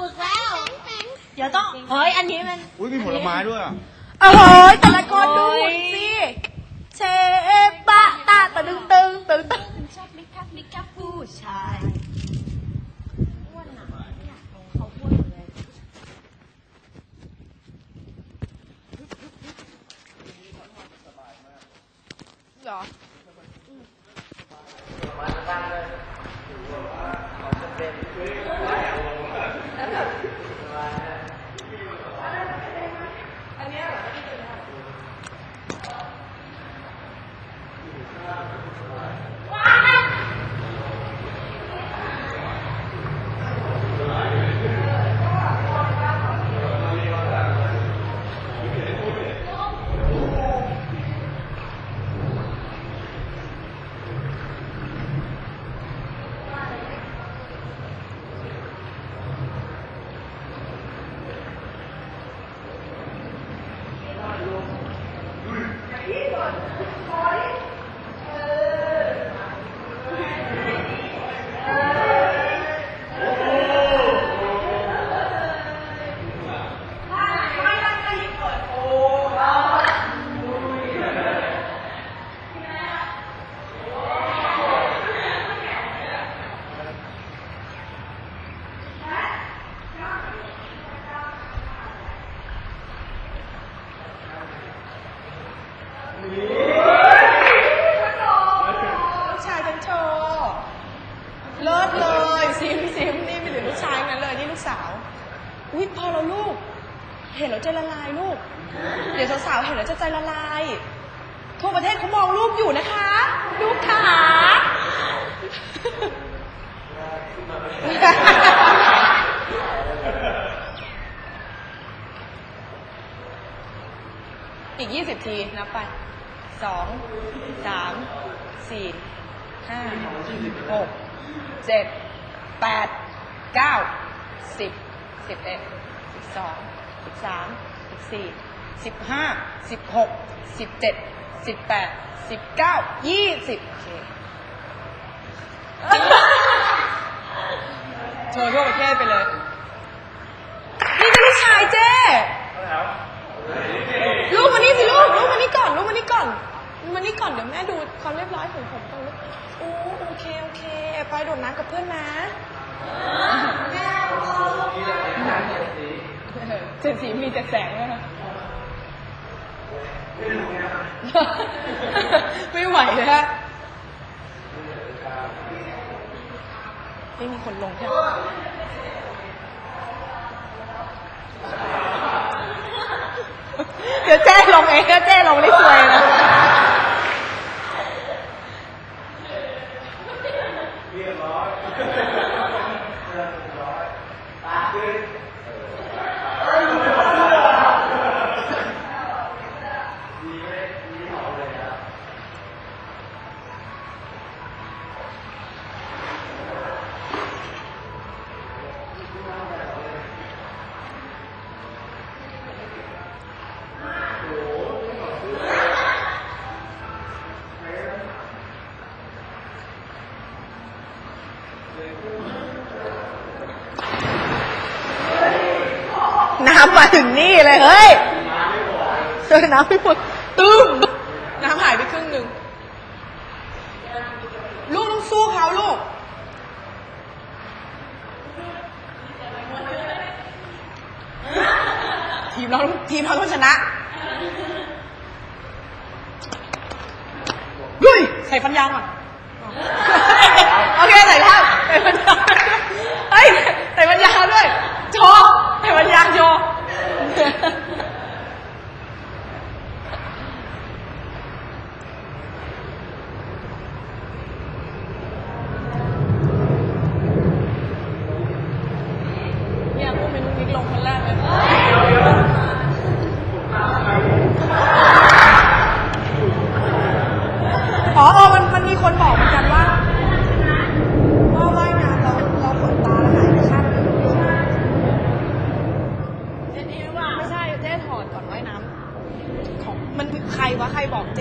ฝึกแล้ว เดี๋ยวต้อง เฮ้ย อันนี้มัน อุ้ยมีผลไม้ด้วยอะโอ้โหแต่ละคนดูหุ่นสิเชปะตาตะดึงตึงตึงตึงชอบมิคับมิคับผู้ชายเหรอ ลูกชายฉันโชว์เลิศเลยซิมซิมนี่ไม่เหลือลูกชายนั้นเลยนี่ลูกสาว อุ้ยพอแล้วลูก เห็นแล้วใจละลายลูก เดี๋ยวสาวๆเห็นแล้วจะใจละลายทั่วประเทศเขามองลูกอยู่นะคะ ลูกขาอีกยี่สิบทีนับไปสองสามสี่ห้าหกเจ็ดแปดเก้าสิบ สิบเอ็ดสิบสองสิบสามสิบสี่สิบห้าสิบหกสิบเจ็ดสิบแปดสิบเก้ายี่สิบโอเคโชว์ทั่วประเทศไปเลย นี่ก็ลูกชายเจ้ลูกมานี่สิลูกลูกมานี่ก่อนลูกมานี่ก่อนมานี่ก่อนเดี๋ยวแม่ดูความเรียบร้อยของผมก่อนลูกโอ้โอเคโอเค ไปโดดน้ำกับเพื่อนนะ เจ็ดสีมีแต่แสงเลยค่ะไม่ไหวเลยฮะไม่มีคนลงใช่ไหมเดี๋ยวแจ้ลงเองก็แจ้ลงได้สวยนะ chưa rồi ba kia น้ำมาถึงนี่เลยเฮ้ยเจอน้ำไม่หมดตึ้มน้ำหายไปครึ่งหนึ่งลูกต้องสู้เขาลูก ทีมเราทีมเราต้องชนะยุยใส่ฟันยางก่อนโอเคใส่ท่าใส่ฟันยางเฮ้ยใส่ฟันยางด้วยโชว์ ใส่ฟันยางโชว์เนี่ยพวกเมนูนิกลงคนแรกเลยอ๋อเออมันมันมีคน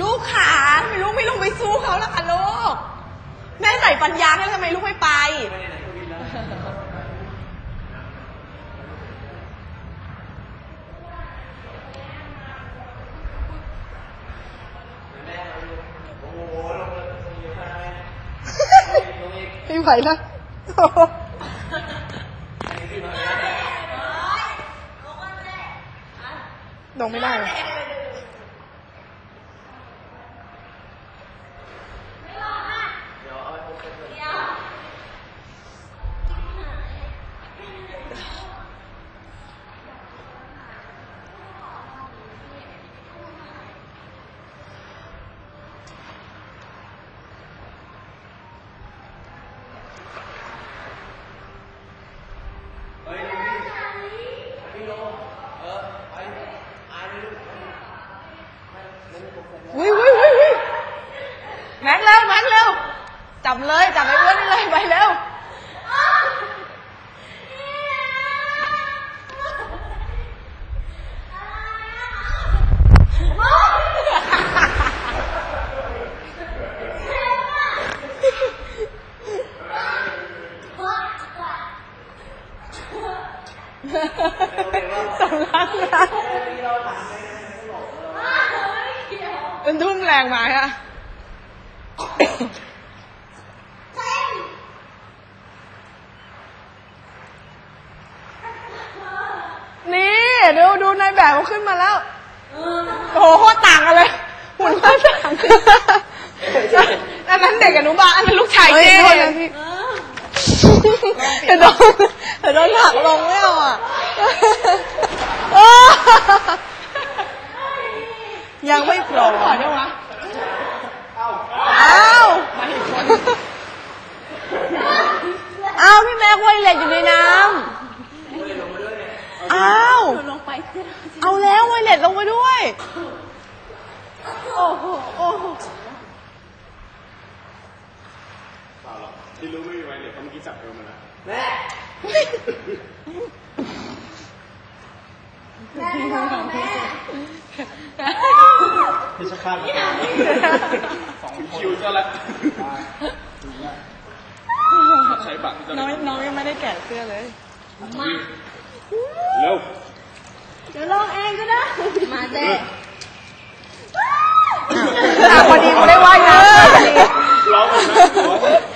ลูกขาทำไมลูกไม่ลงไปสู้เขาล่ะคะลูก แม่ใส่ปัญญาให้ทำไมลูกไม่ไป ไม่ไหวแล้ว ลงไม่ได้เลยวิววิววิววิวแม็กเร็วแม็กเร็ว จับเลย จับไอ้อ้วนนี่เลยไปเร็ว สำลักนะมันทุ่มแรงมาค่ะนี่ ดูดูนายแบบเขาขึ้นมาแล้วโอ้โหโคตรต่างกันเลยหุ่นโคตรต่างกันอันนั้นเด็กอนุบาลอันนั้นลูกชายเฮ้ยเจ๊โทษนะพี่ เดี๋ยวโดนเดี๋ยวโดนหักลงไม่เอาอะ ยังไม่โผล่ขอได้วะอ้าวอ้าวพี่แม็กไวเล็ตอยู่ในน้ำอ้าวลงไปเอเอาแล้วไวเล็ตลงไปด้วย โอ้โห โอ้โห เปล่าหรอก ที่รู้ไม่มีไวเลสเพราะเมื่อกี้จับเอวมาแล้วแม่ไม่ลงของแม่ที่ชะคาดมาสองคิวก็ละใช้บัตรจะน้องน้องยังไม่ได้แกะเสื้อเลยเร็วเดี๋ยวลงเองก็ได้ มาเจ๊อะพอดีกูได้ว่ายน้ำพอดีร้องหมดนะ